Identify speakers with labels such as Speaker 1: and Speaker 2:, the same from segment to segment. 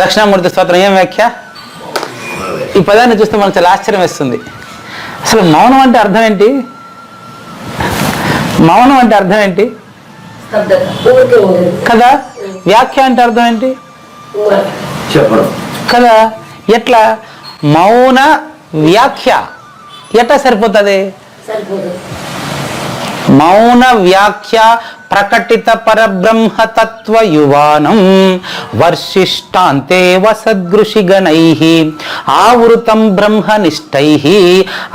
Speaker 1: దక్షిణామూర్తి స్తోత్రం ఏం వ్యాఖ్య? ఈ పదాన్ని చూస్తే మనకు చాలా ఆశ్చర్యం వేస్తుంది. అసలు మౌనం అంటే అర్థం ఏంటి? మౌనం అంటే అర్థం ఏంటి? కదా? వ్యాఖ్య అంటే అర్థం ఏంటి? కదా? ఎట్లా? మౌన వ్యాఖ్య. ఎట్లా సరిపోతుంది? మౌన వ్యాఖ్య ప్రకటిత పరబ్రహ్మ తత్వ యువానం వర్షిష్టాంతే వసద్గృషిగణై ఆవృతం బ్రహ్మనిష్టై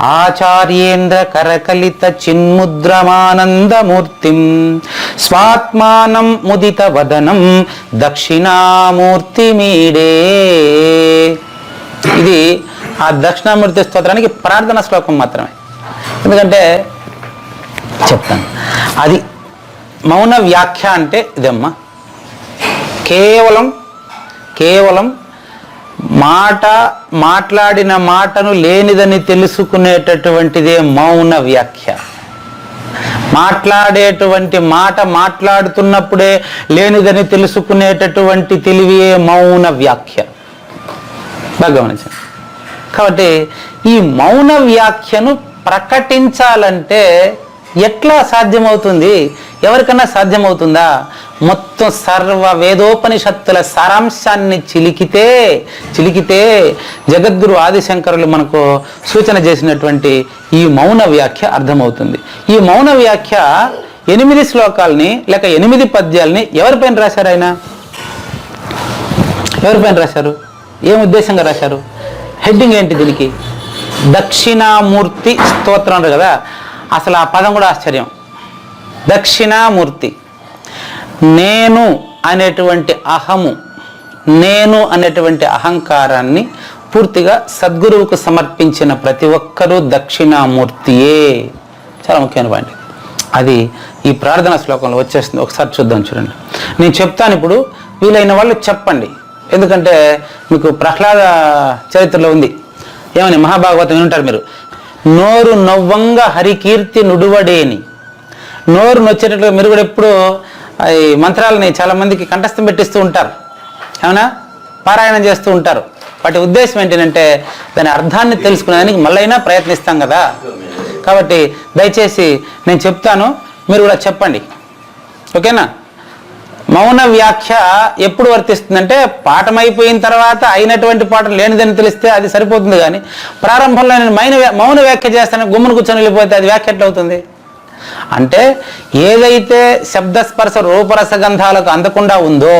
Speaker 1: ఆచార్యేంద్ర కరకలిత చిన్ముద్రమానందమూర్తిం స్వాత్మానం ముదిత వదనం దక్షిణామూర్తిమీడే. ఇది ఆ దక్షిణామూర్తి స్తోత్రానికి ప్రార్థన శ్లోకం మాత్రమే. ఎందుకంటే చెప్తాను. అది మౌన వ్యాఖ్య అంటే ఇదమ్మా. కేవలం కేవలం మాట మాట్లాడిన మాటను లేనిదని తెలుసుకునేటటువంటిదే మౌన వ్యాఖ్య. మాట్లాడేటువంటి మాట మాట్లాడుతున్నప్పుడే లేనిదని తెలుసుకునేటటువంటి తెలివియే మౌన వ్యాఖ్య. బాగా గమనించండి. కాబట్టి ఈ మౌన వ్యాఖ్యను ప్రకటించాలంటే ఎట్లా సాధ్యమవుతుంది? ఎవరికన్నా సాధ్యమవుతుందా? మొత్తం సర్వ వేదోపనిషత్తుల సారాంశాన్ని చిలికితే చిలికితే జగద్గురు ఆదిశంకరులు మనకు సూచన చేసినటువంటి ఈ మౌన వ్యాఖ్య అర్థమవుతుంది. ఈ మౌన వ్యాఖ్య ఎనిమిది శ్లోకాల్ని లేక ఎనిమిది పద్యాల్ని ఎవరిపైన రాశారు ఆయన? ఎవరిపైన రాశారు? ఏం ఉద్దేశంగా రాశారు? హెడ్డింగ్ ఏంటి దీనికి? దక్షిణామూర్తి స్తోత్రం అంటారు కదా అసలు ఆ పదం కూడా ఆశ్చర్యం. దక్షిణామూర్తి. నేను అనేటువంటి అహము నేను అనేటువంటి అహంకారాన్ని పూర్తిగా సద్గురువుకు సమర్పించిన ప్రతి ఒక్కరూ దక్షిణామూర్తియే. చాలా ముఖ్యమైన పాయింట్ అది ఈ ప్రార్థనా శ్లోకంలో వచ్చేస్తుంది. ఒకసారి చూద్దాం చూడండి. నేను చెప్తాను ఇప్పుడు వీలైన వాళ్ళు చెప్పండి. ఎందుకంటే మీకు ప్రహ్లాద చరిత్రలో ఉంది. ఏమని? మహాభాగవతం వినుంటారు మీరు. నోరు నవ్వంగా హరికీర్తి నుడువడేని. నోరు నొచ్చేటట్లుగా మీరు కూడా ఎప్పుడు ఈ మంత్రాలని చాలామందికి కంఠస్థం పెట్టిస్తూ ఉంటారు. అవునా? పారాయణం చేస్తూ ఉంటారు. వాటి ఉద్దేశం ఏంటంటే దాని అర్థాన్ని తెలుసుకునేదానికి మళ్ళైనా ప్రయత్నిస్తాం కదా. కాబట్టి దయచేసి నేను చెప్తాను మీరు కూడా చెప్పండి. ఓకేనా? మౌన వ్యాఖ్య ఎప్పుడు వర్తిస్తుందంటే పాఠం అయిపోయిన తర్వాత అయినటువంటి పాఠం లేనిదని తెలిస్తే అది సరిపోతుంది కానీ ప్రారంభంలో నేను మైన మౌన వ్యాఖ్య చేస్తాను గుమ్మను కూర్చొని వెళ్ళిపోతే అది వ్యాఖ్య అవుతుంది అంటే ఏదైతే శబ్దస్పర్శ రూపరస గంధాలకు అందకుండా ఉందో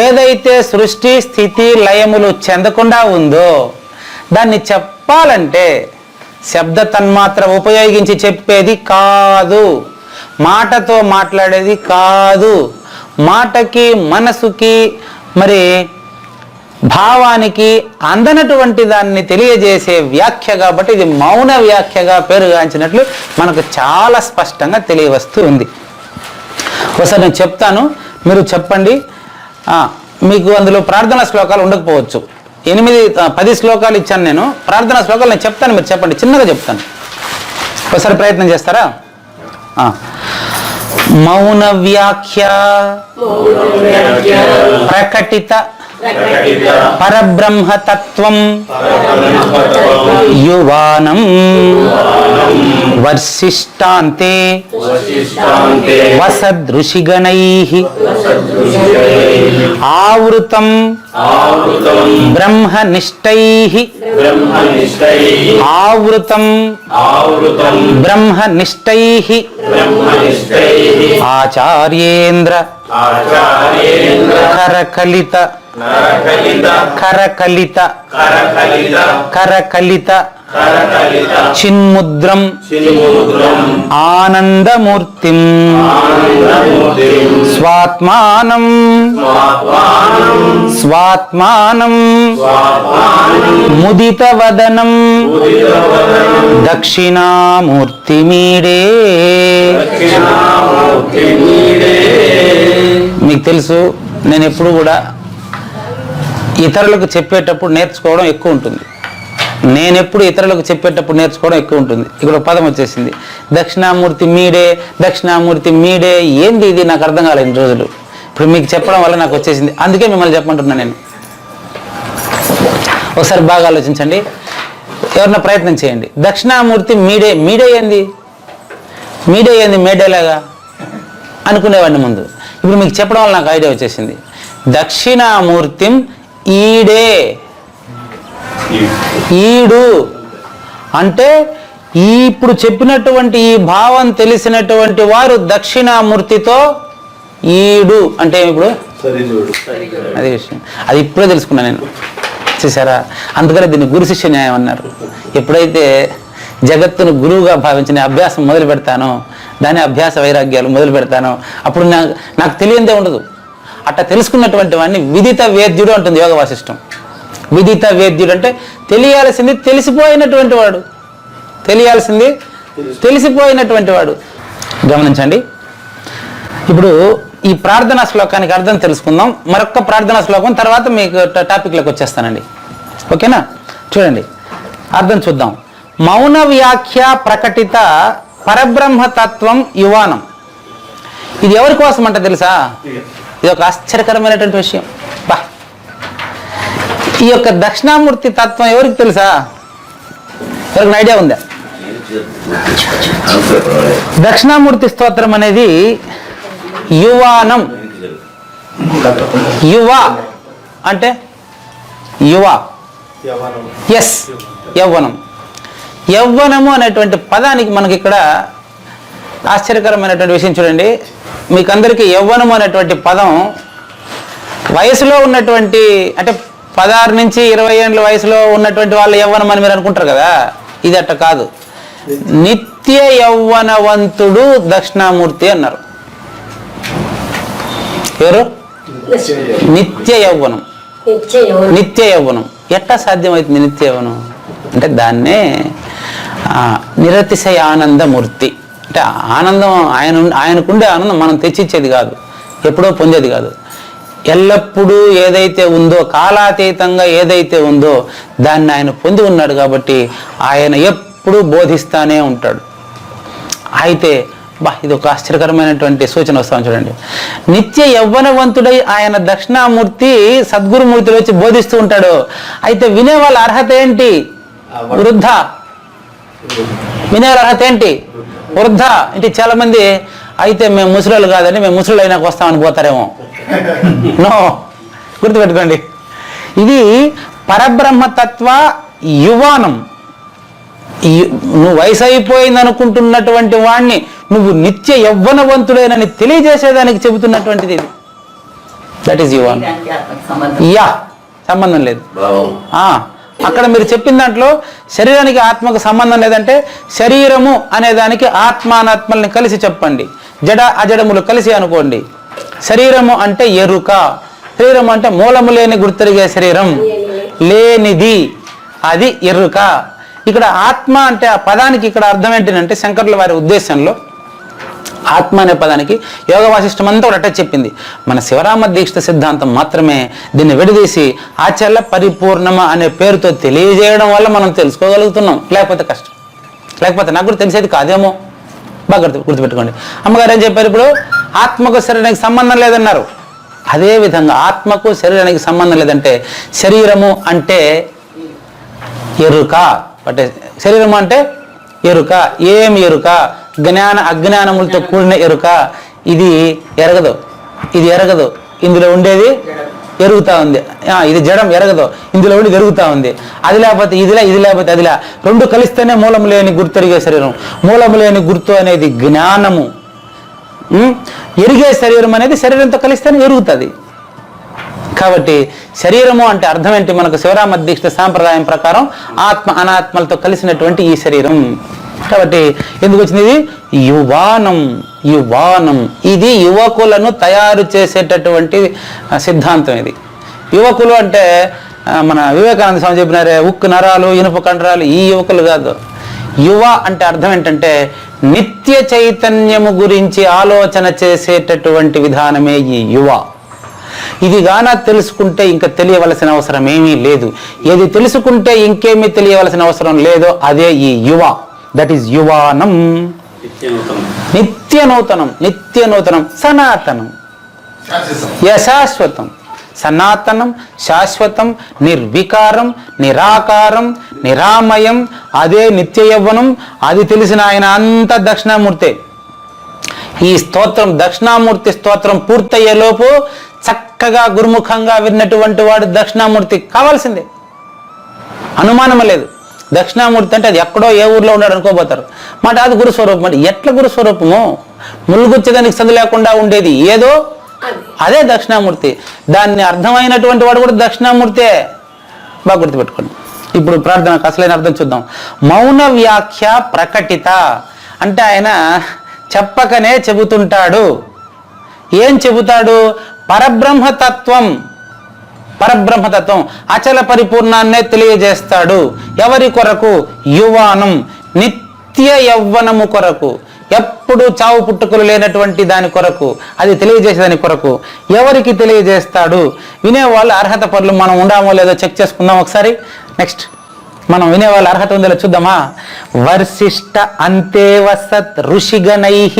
Speaker 1: ఏదైతే సృష్టి స్థితి లయములు చెందకుండా ఉందో దాన్ని చెప్పాలంటే శబ్ద తన్మాత్ర ఉపయోగించి చెప్పేది కాదు. మాటతో మాట్లాడేది కాదు. మాటకి మనసుకి మరి భావానికి అందనటువంటి దాన్ని తెలియజేసే వ్యాఖ్య కాబట్టి ఇది మౌన వ్యాఖ్యగా పేరుగాంచినట్లు మనకు చాలా స్పష్టంగా తెలియవస్తూ ఉంది. ఒకసారి నేను చెప్తాను మీరు చెప్పండి. మీకు అందులో ప్రార్థనా శ్లోకాలు ఉండకపోవచ్చు. ఎనిమిది పది శ్లోకాలు ఇచ్చాను నేను. ప్రార్థనా శ్లోకాలు నేను చెప్తాను మీరు చెప్పండి. చిన్నగా చెప్తాను. ఒకసారి ప్రయత్నం చేస్తారా? మౌన వ్యాఖ్య ప్రకటిత పరబ్రహ్మ తత్వం యువానం వర్షిష్టాంతే వసదృషిగణై. ఆవృతం. బ్రహ్మనిష్టై. ఆవృతం. బ్రహ్మనిష్టై. ఆచార్యేంద్ర. కరకలిత. కరకలిత. కరకలిత. చిన్ముద్రం. ఆనందమూర్తిం. స్వాత్మానం. స్వాత్మానం. ముదితవదనం. దక్షిణామూర్తిమీడే. మీకు తెలుసు నేను ఎప్పుడు కూడా ఇతరులకు చెప్పేటప్పుడు నేర్చుకోవడం ఎక్కువ ఉంటుంది. నేను ఎప్పుడు ఇతరులకు చెప్పేటప్పుడు నేర్చుకోవడం ఎక్కువ ఉంటుంది ఇక్కడ పదం వచ్చేసింది. దక్షిణామూర్తి మీడే దక్షిణామూర్తి మీడే. ఏంది ఇది? నాకు అర్థం కాలేదు ఇన్ని రోజులు. ఇప్పుడు మీకు చెప్పడం వల్ల నాకు వచ్చేసింది. అందుకే మిమ్మల్ని చెప్పమంటున్నాను నేను. ఒకసారి బాగా ఆలోచించండి. ఎవరన్నా ప్రయత్నం చేయండి. దక్షిణామూర్తి మీడే మీడే ఏంది? మీడే ఏంది మేడేలాగా? అనుకునేవాడిని ముందు. ఇప్పుడు మీకు చెప్పడం వల్ల నాకు ఐడియా వచ్చేసింది. దక్షిణామూర్తిం ఈడే. ఈడు. అంటే ఈ ఇప్పుడు చెప్పినటువంటి ఈ భావం తెలిసినటువంటి వారు దక్షిణామూర్తితో ఈడు. అంటే ఇప్పుడు? అదే విషయం. అది ఇప్పుడే తెలుసుకున్నా నేను. చూసారా? అందుకనే దీన్ని గురు శిష్య న్యాయం అన్నారు. ఎప్పుడైతే జగత్తును గురువుగా భావించిన అభ్యాసం మొదలు పెడతానో దాని అభ్యాస వైరాగ్యాలు మొదలు పెడతానో అప్పుడు నాకు తెలియందే ఉండదు. అట్లా తెలుసుకున్నటువంటి వాడిని విదిత వేద్యుడు అంటుంది యోగ వాసిష్టం. విదిత వేద్యుడు అంటే తెలియాల్సింది తెలిసిపోయినటువంటి వాడు. తెలియాల్సింది తెలిసిపోయినటువంటి వాడు. గమనించండి. ఇప్పుడు ఈ ప్రార్థనా శ్లోకానికి అర్థం తెలుసుకుందాం. మరొక ప్రార్థనా శ్లోకం తర్వాత మీకు టాపిక్లోకి వచ్చేస్తానండి. ఓకేనా? చూడండి. అర్థం చూద్దాం. మౌన వ్యాఖ్య ప్రకటిత పరబ్రహ్మతత్వం యువానం. ఇది ఎవరి కోసం అంట తెలుసా ఇది ఒక ఆశ్చర్యకరమైనటువంటి విషయం. బా. ఈ యొక్క దక్షిణామూర్తి తత్వం ఎవరికి తెలుసా? ఎవరికి ఐడియా ఉందా? దక్షిణామూర్తి స్తోత్రం అనేది యువానం. యువ అంటే యువ. ఎస్ యవ్వనం. యవ్వనము అనేటువంటి పదానికి మనకి ఇక్కడ ఆశ్చర్యకరమైనటువంటి విషయం చూడండి. మీకు అందరికీ యవ్వనము అనేటువంటి పదం వయసులో ఉన్నటువంటి అంటే పదహారు నుంచి ఇరవై ఏళ్ళ వయసులో ఉన్నటువంటి వాళ్ళు యవ్వనం అని మీరు అనుకుంటారు కదా? ఇది అట్ట కాదు. నిత్య యవ్వనవంతుడు దక్షిణామూర్తి అన్నారు. ఎవరు? నిత్య యవ్వనం.
Speaker 2: నిత్య యవ్వనం.
Speaker 1: ఎట్టా ఎట్లా సాధ్యమవుతుంది నిత్య యవ్వనం? అంటే దాన్నే నిరతిశయ ఆనందమూర్తి. అంటే ఆనందం ఆయన ఆయనకుండే ఆనందం మనం తెచ్చిచ్చేది కాదు. ఎప్పుడో పొందేది కాదు. ఎల్లప్పుడూ ఏదైతే ఉందో కాలాతీతంగా ఏదైతే ఉందో దాన్ని ఆయన పొంది ఉన్నాడు కాబట్టి ఆయన ఎప్పుడూ బోధిస్తానే ఉంటాడు. అయితే బా ఇది ఒక ఆశ్చర్యకరమైనటువంటి సూచన వస్తాను చూడండి. నిత్య యవ్వనవంతుడై ఆయన దక్షిణామూర్తి సద్గురుమూర్తిలో వచ్చి బోధిస్తూ ఉంటాడు. అయితే వినే వాళ్ళ అర్హత ఏంటి? వృద్ధ. వినే వాళ్ళ అర్హత ఏంటి? వృద్ధ. అంటే చాలా మంది అయితే మేము ముసలోళ్ళు కాదని మేము ముసలు అయినాక వస్తామని పోతారేమో. నో. గుర్తుపెట్టుకోండి. ఇది పరబ్రహ్మతత్వ యువానం. నువ్వు వయసు అయిపోయింది అనుకుంటున్నటువంటి వాణ్ణి నువ్వు నిత్య యవ్వనవంతుడేనని తెలియజేసేదానికి చెబుతున్నటువంటిది ఇది. దట్ ఈస్ యువాన్. యా. సంబంధం లేదు. అక్కడ మీరు చెప్పిన దాంట్లో శరీరానికి ఆత్మకు సంబంధం లేదంటే శరీరము అనే దానికి ఆత్మానాత్మల్ని కలిసి చెప్పండి. జడ అజడములు కలిసి అనుకోండి. శరీరము అంటే ఎరుక. శరీరం అంటే మూలము లేని గుర్తెరిగే శరీరం. లేనిది. అది ఎరుక. ఇక్కడ ఆత్మ అంటే ఆ పదానికి ఇక్కడ అర్థం ఏంటంటే శంకరుల వారి ఉద్దేశంలో ఆత్మ అనే పదానికి యోగ వాసిష్టం అంతా ఒకటే చెప్పింది. మన శివరామ దీక్ష సిద్ధాంతం మాత్రమే దీన్ని విడదీసి ఆచరణ పరిపూర్ణమ అనే పేరుతో తెలియజేయడం వల్ల మనం తెలుసుకోగలుగుతున్నాం. లేకపోతే కష్టం. లేకపోతే నాకు కూడా తెలిసేది కాదేమో. బాగా గుర్తు గుర్తుపెట్టుకోండి. అమ్మగారు ఏం చెప్పారు ఇప్పుడు? ఆత్మకు శరీరానికి సంబంధం లేదన్నారు. అదే విధంగా ఆత్మకు శరీరానికి సంబంధం లేదంటే శరీరము అంటే ఎరుక. అంటే శరీరము అంటే ఎరుక. ఏం ఎరుక? జ్ఞాన అజ్ఞానములతో కూడిన ఎరుక. ఇది ఎరగదు. ఇది ఎరగదు. ఇందులో ఉండేది ఎరుగుతా ఉంది. ఆ, ఇది జడం ఎరగదు. ఇందులో ఉండి ఎరుగుతా ఉంది. అది లేకపోతే ఇదిలా ఇది లేకపోతే అదిలా. రెండు కలిస్తేనే మూలం లేని గుర్తెరిగే శరీరం. మూలం లేని గుర్తు అనేది జ్ఞానము. ఎరిగే శరీరం అనేది శరీరంతో కలిస్తేనే ఎరుగుతుంది. కాబట్టి శరీరము అంటే అర్థం ఏంటి? మనకు శివరామ దీక్ష సాంప్రదాయం ప్రకారం ఆత్మ అనాత్మలతో కలిసినటువంటి ఈ శరీరం. కాబట్టి ఎందుకు వచ్చింది ఇది? యువానం యువానం. ఇది యువకులను తయారు చేసేటటువంటి సిద్ధాంతం ఇది. యువకులు అంటే మన వివేకానంద స్వామి చెప్పినారే ఉక్కు నరాలు ఇనుప కండరాలు ఈ యువకులు కాదు. యువ అంటే అర్థం ఏంటంటే నిత్య చైతన్యము గురించి ఆలోచన చేసేటటువంటి విధానమే ఈ యువ. ఇది గాన తెలుసుకుంటే ఇంకా తెలియవలసిన అవసరం ఏమీ లేదు. ఏది తెలుసుకుంటే ఇంకేమీ తెలియవలసిన అవసరం లేదో అదే ఈ యువ. దట్ ఈస్ యువానం నిత్య నూతనం నిత్య నూతనం సనాతనం యశాశ్వతం సనాతనం శాశ్వతం నిర్వికారం నిరాకారం నిరామయం అదే నిత్య యవ్వనం అది తెలిసిన ఆయన అంత దక్షిణామూర్తే. ఈ స్తోత్రం దక్షిణామూర్తి స్తోత్రం పూర్తయ్యేలోపు చక్కగా గురుముఖంగా విన్నటువంటి వాడు దక్షిణామూర్తి కావాల్సిందే. అనుమానం లేదు. దక్షిణామూర్తి అంటే అది ఎక్కడో ఏ ఊర్లో ఉన్నాడు అనుకోబోతారు. మాట అది గురుస్వరూపం అంటే ఎట్ల గురుస్వరూపము? ములుగుచ్చేదానికి సందు లేకుండా ఉండేది ఏదో?
Speaker 2: అదే
Speaker 1: దక్షిణామూర్తి. దాన్ని అర్థమైనటువంటి వాడు కూడా దక్షిణామూర్తే. బాగా గుర్తుపెట్టుకోండి. ఇప్పుడు ప్రార్థనకు అసలైన అర్థం చూద్దాం. మౌన వ్యాఖ్య ప్రకటిత. అంటే ఆయన చెప్పకనే చెబుతుంటాడు. ఏం చెబుతాడు? పరబ్రహ్మతత్వం. పరబ్రహ్మతత్వం అచల పరిపూర్ణాన్నే తెలియజేస్తాడు. ఎవరి కొరకు? యువానం. నిత్య యవ్వనము కొరకు. ఎప్పుడు చావు పుట్టుకలు లేనటువంటి దాని కొరకు. అది తెలియజేసేదాని కొరకు. ఎవరికి తెలియజేస్తాడు? వినేవాళ్ళు అర్హత పనులు మనం ఉండామో లేదో చెక్ చేసుకుందాం ఒకసారి. నెక్స్ట్. మనం వినేవాళ్ళ అర్హత ఉందో చూద్దామా? వర్షిష్ట అంతేవసత్ ఋషిగణై